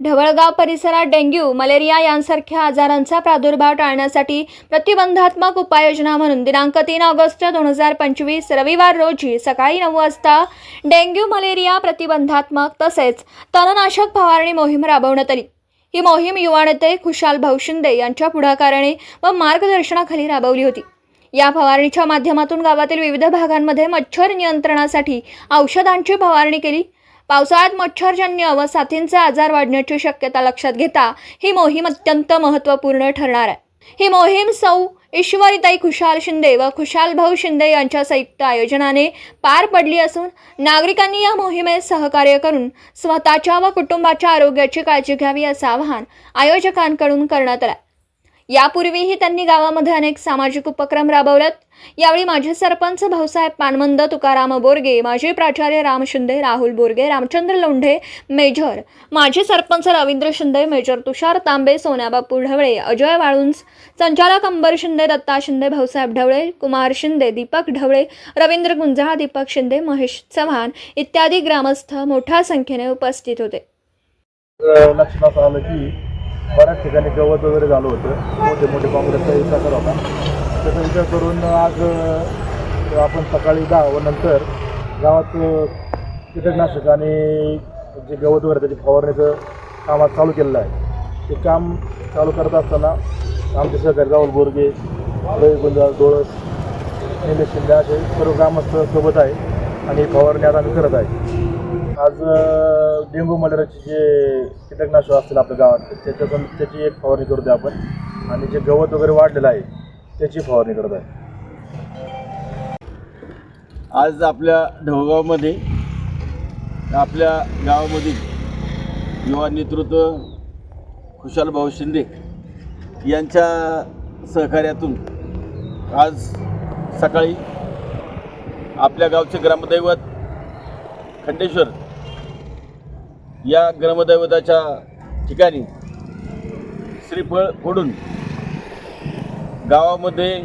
ढवळगाव परिसरात dengue malaria यांसारख्या आजारांचा प्रादुर्भाव टाळण्यासाठी प्रतिबंधात्मक उपाययोजना म्हणून दिनांक तीन ऑगस्ट दोन हजार पंचवीस रविवार रोजी सकाळी नऊ वाजता डेंग्यू मलेरिया प्रतिबंधात्मक तसेच तणनाशक फवारणी मोहीम राबवण्यात आली. ही मोहीम युवा नेते खुशाल भाऊ शिंदे यांच्या पुढाकाराने व मार्गदर्शनाखाली राबवली होती. या फवारणीच्या माध्यमातून गावातील विविध भागांमध्ये मच्छर नियंत्रणासाठी औषधांची फवारणी केली. पावसाळ्यात मच्छरजन्य व साथींचे आजार वाढण्याची शक्यता लक्षात घेता ही मोहीम अत्यंत महत्त्वपूर्ण ठरणार आहे. ही मोहीम सौ ईश्वरीताई खुशाल शिंदे व खुशाल भाऊ शिंदे यांच्या संयुक्त आयोजनाने पार पडली असून नागरिकांनी या मोहिमेत सहकार्य करून स्वतःच्या व कुटुंबाच्या आरोग्याची काळजी घ्यावी असं आवाहन आयोजकांकडून करण्यात आलं. यापूर्वीही त्यांनी गावामध्ये अनेक सामाजिक उपक्रम राबवल्यात यावेळी माजी सरपंच भाऊसाहेब पानमंद तुकाराम बोरगे माजी प्राचार्य राम शिंदे राहुल बोरगे रामचंद्र लोंढे मेजर माजी सरपंच रवींद्र शिंदे मेजर तुषार तांबे सोन्याबापू ढवळे अजय वाळुंज संचालक अंबर शिंदे दत्ता शिंदे भाऊसाहेब ढवळे कुमार शिंदे दीपक ढवळे रवींद्र गुंजाळ दीपक शिंदे महेश चव्हाण इत्यादी ग्रामस्थ मोठ्या संख्येने उपस्थित होते. लक्षात आलं की बऱ्याच ठिकाणी गवत वगैरे झालं होतं. मोठे मोठे काँग्रेसचा विचार होता. त्याचा विचार करून आज आपण सकाळी दहा व नंतर गावात कीटकनाशक आणि जे गवत वगैरे त्याची फवारणीचं काम आज चालू केलेलं आहे. ते काम चालू करत असताना आमचे सहकारी राहुल बोरगे रवी गुंजाळ डोळस निलेश शिंदे असे सर्व ग्रामस्थ सोबत आहे आणि फवारणी आता आम्ही करत आहे. आज डेंगू मलेरियाचे जे कीटकनाशक असतील आपल्या गावात त्याच्यातून त्याची एक फवारणी करतो आपण. आणि जे गवत वगैरे वाढलेलं आहे त्याची फवारणी करत आहे. आज आपल्या ढवगावमध्ये आपल्या गावामधील युवा नेतृत्व खुशाल भाऊ शिंदे यांच्या सहकार्यातून आज सकाळी आपल्या गावचे ग्रामदैवत खंडेश्वर या ग्रामदैवताच्या ठिकाणी श्रीफळ फोडून गावामध्ये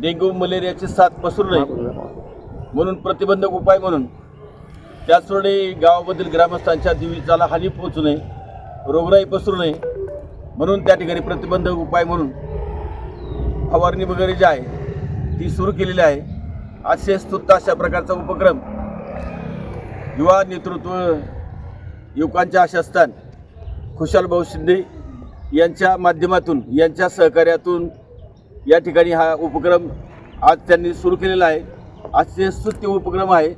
डेंग्यू मलेरियाची साथ पसरू नये म्हणून प्रतिबंधक उपाय म्हणून त्याचवेळी गावामधील ग्रामस्थांच्या जीविताला हानी पोहोचू नये रोगराई पसरू नये म्हणून त्या ठिकाणी प्रतिबंधक उपाय म्हणून फवारणी वगैरे जी आहे ती सुरू केलेली आहे. असे स्तुत अशा प्रकारचा उपक्रम युवा नेतृत्व युवकांच्या आशास्थान खुशाल भाऊ शिंदे यांच्या माध्यमातून यांच्या सहकार्यातून या ठिकाणी हा उपक्रम आज त्यांनी सुरू केलेला आहे. असे स्तुत्य उपक्रम आहे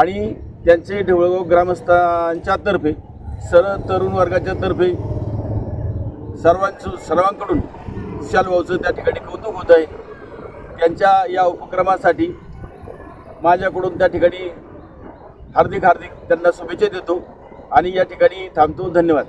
आणि त्यांचे ढवळगाव ग्रामस्थांच्या तर्फे सर्व तरुण वर्गाच्या तर्फे सर्वांचं सर्वांकडून खुशाल भाऊचं त्या ठिकाणी कौतुक होत आहे. त्यांच्या या उपक्रमासाठी माझ्याकडून त्या ठिकाणी हार्दिक हार्दिक त्यांना शुभेच्छा देतो आणि या ठिकाणी थांबतो. धन्यवाद.